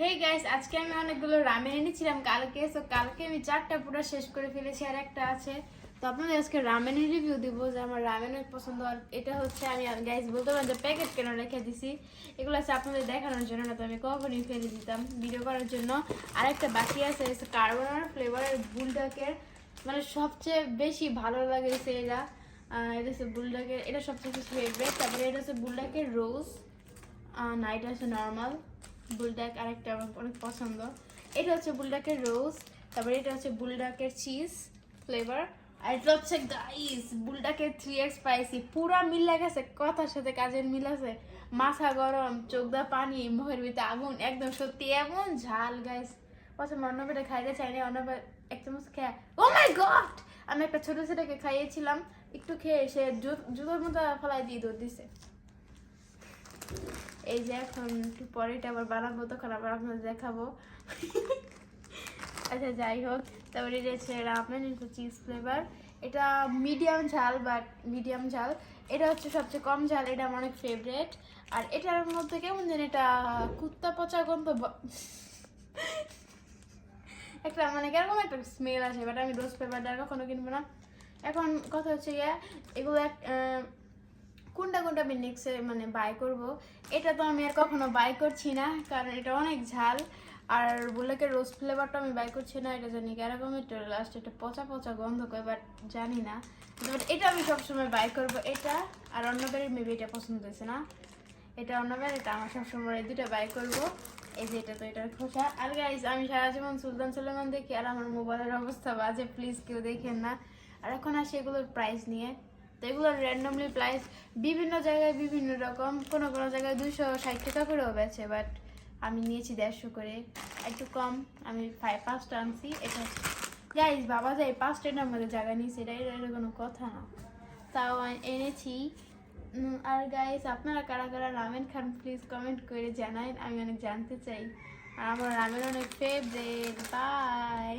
Hey guys আজকে আমি অনেকগুলো রামেন এনেছিলাম। কালকে তো কালকে আমি চারটা পুরো শেষ করে ফেলেছি, আর একটা আছে। তো আপনাদের আজকে রামেনের রিভিউ দিব, যে আমার রামেনের পছন্দ। আর এটা হচ্ছে আমি গাইস বলতে পারেন যে প্যাকেট কেন রেখে দিছি? এগুলো আছে আপনাদের দেখানোর জন্য, না তো আমি কখনই ফেলে দিতাম ভিডিও করার জন্য। আরেকটা বাকি আছে কার্বনার ফ্লেভারের বুলডাকের মানে সবচেয়ে বেশি ভালো লাগেছে এটা। এটা হচ্ছে বুলডাকের এটা সবচেয়ে বেশি ফেভারিট তারপরে এটা হচ্ছে বুলডাকের রোজ না এটা হচ্ছে নর্মাল বুলডাক আরেকটা আমার অনেক পছন্দ। এটা হচ্ছে বুলডাকের রোজ তারপরে এটা হচ্ছে বুলডাকের চিজ ফ্লেভার, আর এটা হচ্ছে গাইস বুলডাকের থ্রি এক্স স্পাইসি পুরা মিল গেছে কথার সাথে কাজের মিল আছে। মাথা গরম, চোখ দা পানি, মুখের ভিতরে আগুন, একদম সত্যি এমন ঝাল গাইস পছন্দ অন্নবেটা খাইতে চাই না অন্নবে এক চামচ খেয়ে ও মাই গড আমি একটা ছোট ছেলেকে খাইয়েছিলাম, একটু খেয়ে সে জুতোর মতো ফলাই দিয়ে দৌড় দিছে। এই যে এখন পরে এটা আবার বানাবো, তখন আবার আপনাদের দেখাবো। আচ্ছা যাই হোক। তারপরে এটা হচ্ছে রামেন চিজ ফ্লেভার এটা মিডিয়াম ঝাল বাট মিডিয়াম ঝাল। এটা হচ্ছে সবচেয়ে কম ঝাল, এটা আমার অনেক ফেভারেট আর এটার মধ্যে কেমন যেন এটা কুত্তা পচা গন্ধ একটা মানে কেরকম একটা স্মেল আছে বাট আমি রোজ পেপারটা কখনো কিনবো না। এখন কথা হচ্ছে গিয়ে, এগুলো এক- কোনটা কোনটা নেক্সটে মানে বাই করব, এটা তো আমি আর কখনো বাই করছি না, কারণ এটা অনেক ঝাল। আর বুলেকে রোজ ফ্লেভারটা আমি বাই করছি না, এটা জানি কীরকম এটা লাস্ট এটা পচা পচা গন্ধ করে বাট জানি না। বাট এটা আমি সবসময় বাই করব, এটা আর অন্যবারে মেবি এটা পছন্দ হয়েছে না। এটা অন্যবার, এটা আমার সবসময় এই দুটো বাই করব। এই যে এটা তো এটার খোসা। আর গাইজ আমি সারা জীবন সুলতান সুলেমান দেখি, আর আমার মোবাইলের অবস্থা বাজে প্লিজ কেউ দেখেন না। আর এখন আসি এগুলোর প্রাইস নিয়ে। তো এগুলোর র্যান্ডমলি প্রাইস বিভিন্ন জায়গায় বিভিন্ন রকম, কোনো কোনো জায়গায় দুশো ষাট টাকা করেও বেছে বাট আমি নিয়েছি দেড়শো করে। একটু কম, আমি ফাইভ পাঁচটা আনছি, এটা গাইজ বাবা যায় পাঁচটা এটার মধ্যে জায়গা নিয়েছি, এটা এটা কোনো কথা না। তাও এনেছি। আর গাইস আপনারা কারা কারা রামেন খান প্লিজ কমেন্ট করে জানান আমি অনেক জানতে চাই। আর আমার রামেন অনেক ফেভারেট বাই